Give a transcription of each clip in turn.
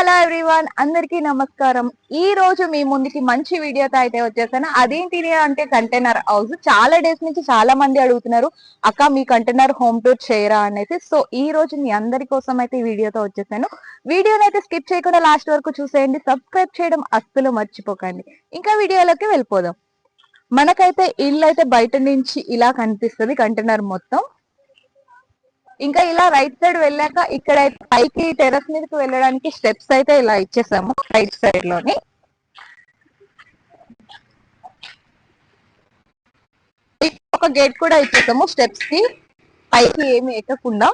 Hello everyone అందరికీ నమస్కారం. ఈ రోజు మీ ముందుకి మంచి వీడియోతో అయితే వచ్చేసాను. అదేంటి అంటే కంటైనర్ హౌస్ చాలా డేస్ నుంచి చాలా మంది అడుగుతున్నారు అక్క మీ కంటైనర్ హోమ్ టూర్ చేయరా? అనేసి. సో ఈ రోజు మీ అందరి కోసం అయితే ఈ వీడియోతో వచ్చేసాను. వీడియోని అయితే స్కిప్ చేయకుండా లాస్ట్ వరకు చూసేయండి. సబ్స్క్రైబ్ చేయడం అస్సలు మర్చిపోకండి. ఇంకా వీడియోలోకి వెళ్ళిపోదాం. మనకైతే ఇల్లు అయితే బయట నుంచి ఇలా కనిపిస్తుంది కంటైనర్ మొత్తం. ఇంకా ఇలా రైట్ సైడ్ వెళ్ళాక ఇక్కడ పైకి టెరస్ మీదకి వెళ్ళడానికి స్టెప్స్ అయితే ఇలా ఇచ్చేసాము రైట్ సైడ్లోని. ఒక గేట్ కూడా ఇచ్చేసాము స్టెప్స్కి. పైకి ఏమి ఎక్కకుండా.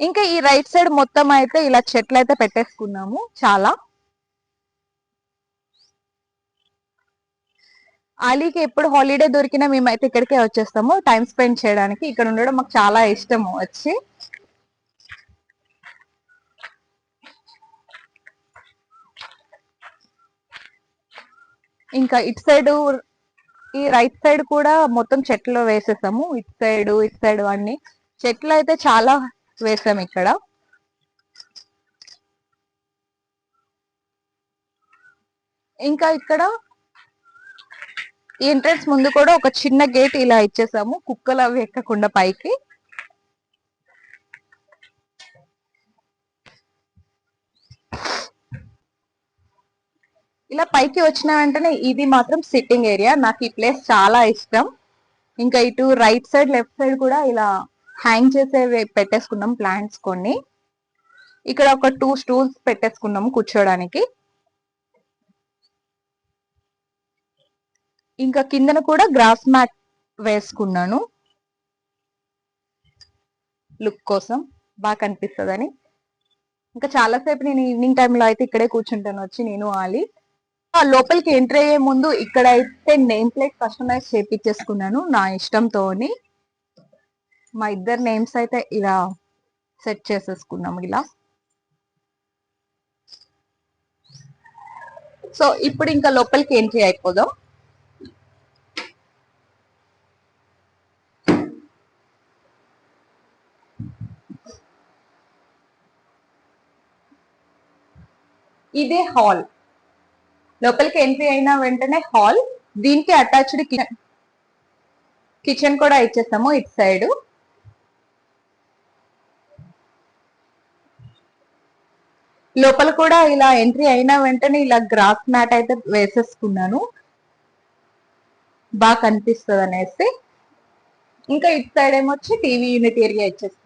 ఇంకా ఈ రైట్ సైడ్ మొత్తం అయితే ఇలా చెట్లు అయితే పెట్టేసుకున్నాము చాలా. అలీకి ఎప్పుడు హాలిడే దొరికినా మేమైతే ఇక్కడికే వచ్చేస్తాము. టైం స్పెండ్ చేయడానికి. ఇక్కడ ఉండడం మాకు చాలా ఇష్టము వచ్చి. ఇంకా ఇటు సైడ్ ఈ రైట్ సైడ్ కూడా మొత్తం చెట్లు వేసేసాము. ఇటు సైడ్ ఇటు సైడ్ అన్ని. చెట్లు అయితే చాలా వేసాము ఇక్కడ. ఇంకా ఇక్కడ ఈ ఎంట్రన్స్ ముందు కూడా ఒక చిన్న గేట్ ఇలా ఇచ్చేసాము. కుక్కలు అవి ఎక్కకుండా పైకి. ఇలా పైకి వచ్చిన వెంటనే ఇది మాత్రం సిట్టింగ్ ఏరియా నాకు ఈ ప్లేస్ చాలా ఇష్టం. ఇంకా ఇటు రైట్ సైడ్ లెఫ్ట్ సైడ్ కూడా ఇలా హ్యాంగ్ చేసేవి పెట్టేసుకున్నాం ప్లాంట్స్ కొన్ని. ఇక్కడ ఒక టూ స్టూల్స్ పెట్టేసుకున్నాము కూర్చోడానికి. ఇంకా కిందన కూడా గ్రాస్ మ్యాట్ వేసుకున్నాను. లుక్ కోసం బాగా కనిపిస్తుందని. ఇంకా చాలాసేపు నేను ఈవినింగ్ టైంలో అయితే ఇక్కడే కూర్చుంటాను వచ్చి నేను ఆలి. లోపలికి ఎంటర్ అయ్యే ముందు ఇక్కడ అయితే నేమ్ ప్లేట్ కస్టమైజ్ చేపించేసుకున్నాను నా ఇష్టంతో మా ఇద్దరు నేమ్స్ అయితే ఇలా సెట్ చేసేసుకున్నాము ఇలా. సో ఇప్పుడు ఇంకా లోపలికి ఎంట్రీ అయిపోదాం. ఇదే హాల్ లోపలికి ఎంట్రీ అయిన వెంటనే హాల్ దీనికి అటాచ్డ్ కిచెన్ కిచెన్ కూడా ఇచ్చేస్తాము ఇటు సైడ్ లోపల కూడా ఇలా ఎంట్రీ అయిన వెంటనే ఇలా గ్రాస్ మ్యాట్ అయితే వేసేసుకున్నాను. బాగా కనిపిస్తుంది అనేసి. ఇంకా ఇటు సైడ్ ఏమొచ్చి టీవీ యూనిట్ ఏరియా ఇచ్చేస్తాను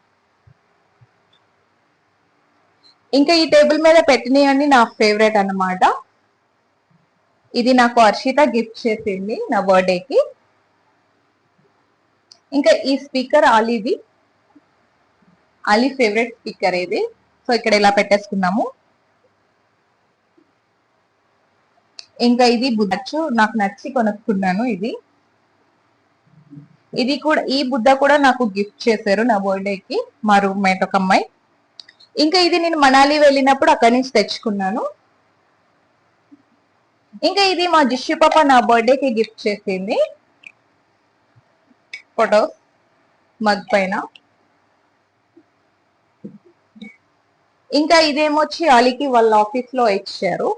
ఇంకా ఈ టేబుల్ మీద పెట్టినవన్నీ నా ఫేవరెట్ అన్నమాట. ఇది నాకు హర్షిత గిఫ్ట్ చేసింది నా బర్త్డేకి. ఇంకా ఈ స్పీకర్ అలీది అలీ ఫేవరెట్ స్పీకర్ ఇది. సో ఇక్కడ ఇలా పెట్టేసుకున్నాము. ఇంకా ఇది బుద్ధచ్చు నాకు నచ్చి కొనుక్కున్నాను ఇది. ఇది కూడా ఈ బుద్ధ కూడా నాకు గిఫ్ట్ చేశారు నా బర్త్డేకి మా రూమ్మేట్ ఒక అమ్మాయి. ఇంకా ఇది నేను మనాలి వెళ్ళినప్పుడు అక్కడి నుంచి తెచ్చుకున్నాను. ఇంకా ఇది మా జిష్యు పాప నా బర్త్డేకి గిఫ్ట్ చేసింది. ఫోటో మగ్ పైన. ఇంకా ఇదేమొచ్చి అలికి వాళ్ళ ఆఫీస్లో ఇచ్చారు.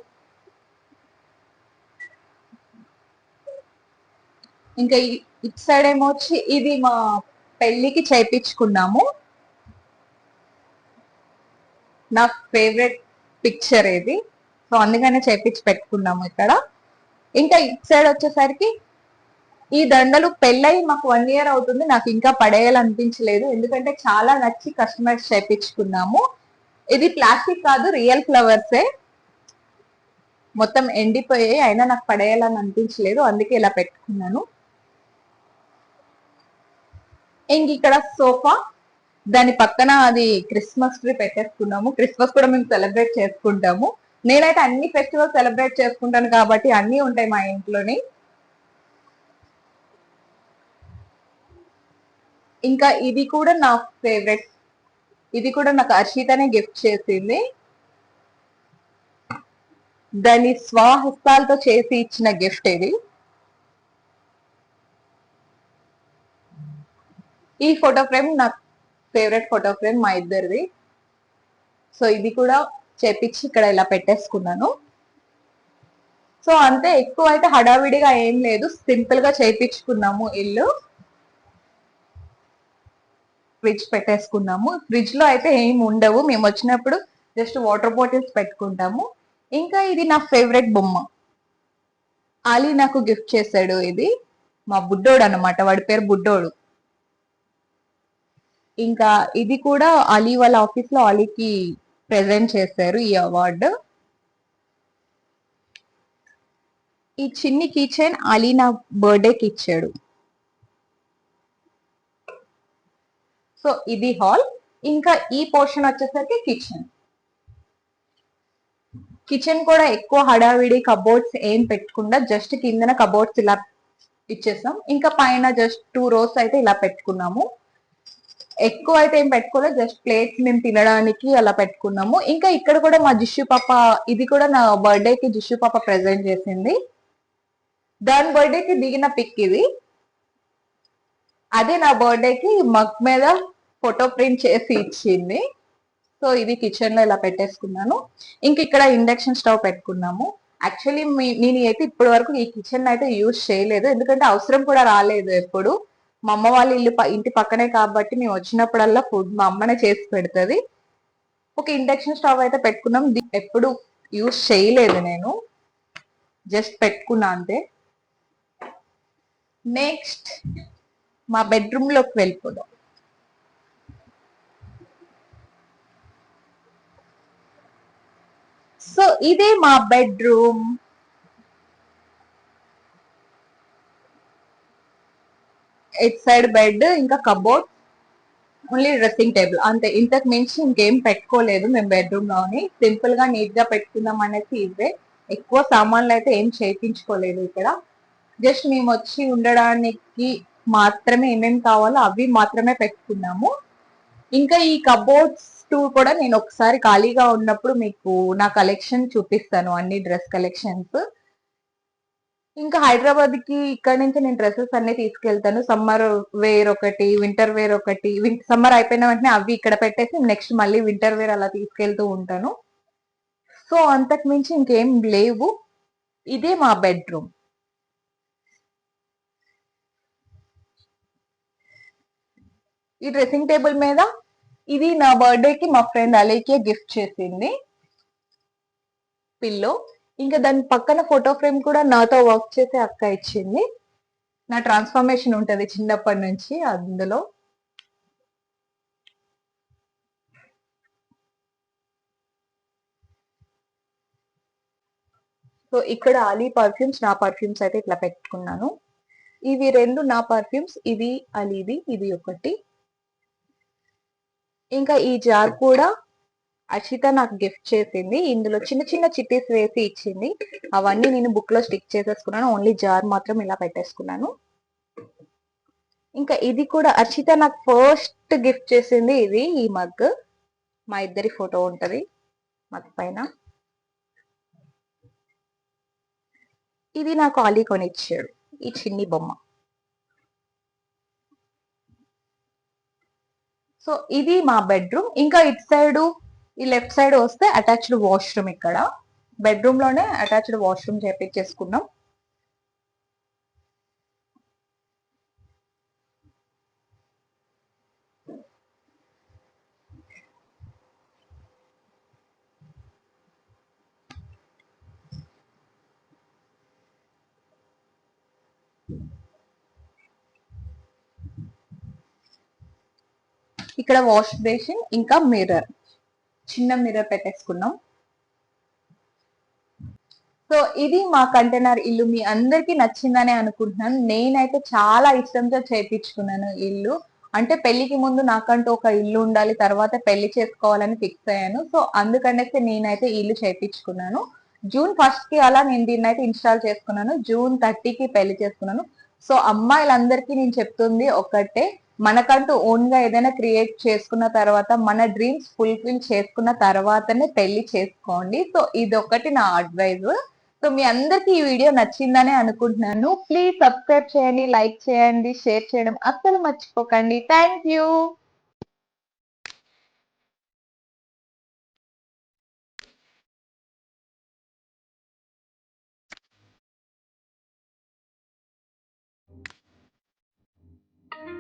ఇంకా ఇటు సైడ్ ఏమొచ్చి ఇది మా పెళ్ళికి చేయించుకున్నాము నా ఫేవరెట్ పిక్చర్ ఇది సో అందుకనే చేపించి పెట్టుకున్నాము ఇక్కడ. ఇంకా ఇటు సైడ్ వచ్చేసరికి ఈ దండలు పెళ్ళయి మాకు వన్ ఇయర్ అవుతుంది. నాకు ఇంకా పడేయాలనిపించలేదు. ఎందుకంటే చాలా నచ్చి కస్టమర్స్ చేపించుకున్నాము. ఇది ప్లాస్టిక్ కాదు రియల్ ఫ్లవర్సే మొత్తం ఎండిపోయాయి. అయినా నాకు పడేయాలని అనిపించలేదు. అందుకే ఇలా పెట్టుకున్నాను. ఇంక ఇక్కడ సోఫా దాని పక్కన అది క్రిస్మస్ ట్రీ పెట్టేసుకున్నాము. క్రిస్మస్ కూడా మేము సెలబ్రేట్ చేసుకుంటాము. నేనైతే అన్ని ఫెస్టివల్ సెలబ్రేట్ చేసుకుంటాను కాబట్టి అన్ని ఉంటాయి మా ఇంట్లోని. ఇంకా ఇది కూడా నా ఫేవరెట్. ఇది కూడా నాకు అర్షితనే గిఫ్ట్ చేసింది. దాని స్వాహస్తాలతో చేసి ఇచ్చిన గిఫ్ట్ ఇది. ఈ ఫోటో ఫ్రేమ్ నాకు ఫేవరెట్ ఫోటో ఫ్రేమ్ మా ఇద్దరిది. సో ఇది కూడా చేపించి ఇక్కడ ఇలా పెట్టేసుకున్నాను. సో అంతే ఎక్కువ అయితే హడావిడిగా ఏం లేదు. సింపుల్గా చేయించుకున్నాము ఇల్లు. ఫ్రిడ్జ్ పెట్టేసుకున్నాము. ఫ్రిడ్జ్లో అయితే ఏం ఉండవు. మేము వచ్చినప్పుడు జస్ట్ వాటర్ బాటిల్స్ పెట్టుకుంటాము. ఇంకా ఇది నా ఫేవరెట్ బొమ్మ. ఆలీ నాకు గిఫ్ట్ చేశాడు ఇది. మా బుడ్డోడు అన్నమాట. వాడి పేరు బుడ్డోడు. ఇంకా ఇది కూడా అలీ వాళ్ళ ఆఫీస్లో అలీకి ప్రెజెంట్ చేశారు ఈ అవార్డు. ఈ చిన్ని కిచెన్ అలీ నా బర్త్డేకి ఇచ్చాడు. సో ఇది హాల్. ఇంకా ఈ పోర్షన్ వచ్చేసరికి కిచెన్ కిచెన్ కూడా ఎక్కువ హడావిడి కబోర్డ్స్ ఏం పెట్టకుండా జస్ట్ కిందన కబోర్డ్స్ ఇలా ఇచ్చేసాం. ఇంకా పైన జస్ట్ టూ రోస్ అయితే ఇలా పెట్టుకున్నాము. ఎక్కువ అయితే ఏం పెట్టుకోలేదు జస్ట్ ప్లేట్స్ మేము తినడానికి అలా పెట్టుకున్నాము. ఇంకా ఇక్కడ కూడా మా జిష్యు పాప ఇది కూడా నా బర్త్డే కి జిష్యు పాప ప్రెజెంట్ చేసింది. దాని బర్త్డే కి దిగిన పిక్ ఇది. అదే నా బర్త్డే కి మగ్ మీద ఫోటో ప్రింట్ చేసి ఇచ్చింది. సో ఇది కిచెన్లో ఇలా పెట్టేసుకున్నాను. ఇంక ఇక్కడ ఇండక్షన్ స్టవ్ పెట్టుకున్నాము. యాక్చువల్లీ నేను అయితే ఇప్పటి వరకు ఈ కిచెన్ అయితే యూజ్ చేయలేదు. ఎందుకంటే అవసరం కూడా రాలేదు ఎప్పుడు. మా అమ్మ వాళ్ళ ఇల్లు ప- ఇంటి పక్కనే కాబట్టి మేము వచ్చినప్పుడల్లా ఫుడ్ మా అమ్మనే చేసి పెడుతుంది. ఒక ఇండక్షన్ స్టవ్ అయితే పెట్టుకున్నాం. ఎప్పుడు యూజ్ చేయలేదు నేను. జస్ట్ పెట్టుకున్నా అంతే. నెక్స్ట్ మా బెడ్రూమ్లోకి వెళ్ళిపోదాం. సో ఇదే మా బెడ్రూమ్. ఇట్ సైడ్ బెడ్ ఇంకా కబోర్డ్ ఓన్లీ డ్రెస్సింగ్ టేబుల్. అంతే. ఇంతకు మించి ఇంకేం పెట్టుకోలేదు మేము బెడ్రూమ్లోని సింపుల్గా నీట్గా పెట్టుకుందాం అనేసి ఇవే. ఎక్కువ సామాన్లు అయితే ఏం చేయించుకోలేదు ఇక్కడ. జస్ట్ మేము వచ్చి ఉండడానికి మాత్రమే ఏమేమి కావాలో అవి మాత్రమే పెట్టుకున్నాము. ఇంకా ఈ కబోర్డ్స్ టూ కూడా నేను ఒకసారి ఖాళీగా ఉన్నప్పుడు మీకు నా కలెక్షన్ చూపిస్తాను. అన్ని డ్రెస్ కలెక్షన్స్. ఇంకా హైదరాబాద్కి ఇక్కడ నుంచి నేను డ్రెస్సెస్ అన్ని తీసుకెళ్తాను. సమ్మర్ వేర్ ఒకటి వింటర్ వేర్ ఒకటి సమ్మర్ అయిపోయిన వెంటనే అవి ఇక్కడ పెట్టేసి నెక్స్ట్ మళ్ళీ వింటర్ వేర్ అలా తీసుకెళ్తూ ఉంటాను. సో అంతకు మించి ఇంకేం లేవు. ఇదే మా బెడ్రూమ్. ఈ డ్రెస్సింగ్ టేబుల్ మీద ఇది నా బర్త్డేకి మా ఫ్రెండ్ అలీకే గిఫ్ట్ చేసింది. పిల్లో. ఇంకా దాని పక్కన ఫోటో ఫ్రేమ్ కూడా నాతో వర్క్ చేసే అక్క ఇచ్చింది. నా ట్రాన్స్ఫర్మేషన్ ఉంటది చిన్నప్పటి నుంచి అందులో. సో ఇక్కడ అలీ పర్ఫ్యూమ్స్ నా పర్ఫ్యూమ్స్ అయితే ఇట్లా పెట్టుకున్నాను. ఇవి రెండు నా పర్ఫ్యూమ్స్ ఇది అలీది ఇది ఒకటి. ఇంకా ఈ జార్ కూడా అషిత నాకు గిఫ్ట్ చేసింది. ఇందులో చిన్న చిన్న చిట్టీస్ వేసి ఇచ్చింది. అవన్నీ నేను బుక్లో స్టిక్ చేసేసుకున్నాను. ఓన్లీ జార్ మాత్రం ఇలా పెట్టేసుకున్నాను. ఇంకా ఇది కూడా అర్షిత నాకు ఫస్ట్ గిఫ్ట్ చేసింది ఇది ఈ మగ్ మా ఇద్దరి ఫోటో ఉంటది. మగ్ పైన. ఇది నాకు ఆలీ కొనిచ్చాడు. ఈ చిన్ని బొమ్మ. సో ఇది మా బెడ్రూమ్ ఇంకా ఇటు సైడు ఈ లెఫ్ట్ సైడ్ వస్తే అటాచ్డ్ వాష్రూమ్ ఇక్కడ. బెడ్రూమ్లోనే అటాచ్డ్ వాష్రూమ్ చేపించేసుకున్నాం. ఇక్కడ వాష్ బేసిన్ ఇంకా మిర్రర్. చిన్న మిర్రర్ పెట్టేసుకున్నాం. సో ఇది మా కంటైనర్ ఇల్లు. మీ అందరికి నచ్చిందనే అనుకుంటున్నాను. నేనైతే చాలా ఇష్టంతో చేయించుకున్నాను ఇల్లు. అంటే పెళ్ళికి ముందు నాకంటూ ఒక ఇల్లు ఉండాలి తర్వాత పెళ్ళి చేసుకోవాలని ఫిక్స్ అయ్యాను. సో అందుకనేసి నేనైతే ఇల్లు చేయించుకున్నాను జూన్ ఫస్ట్కి అలా నేను దీన్ని అయితే ఇన్స్టాల్ చేసుకున్నాను. జూన్ థర్టీకి పెళ్ళి చేసుకున్నాను. సో అమ్మాయిలందరికీ నేను చెప్తుంది ఒకటే మనకంటూ ఓన్గా ఏదైనా క్రియేట్ చేసుకున్న తర్వాత మన డ్రీమ్స్ ఫుల్ఫిల్ చేసుకున్న తర్వాతనే పెళ్ళి చేసుకోండి. సో ఇది ఒకటి నా అడ్వైజ్ సో మీ అందరికి ఈ వీడియో నచ్చిందనే అనుకుంటున్నాను. ప్లీజ్ సబ్స్క్రైబ్ చేయండి లైక్ చేయండి షేర్ చేయడం అస్సలు మర్చిపోకండి. Thank you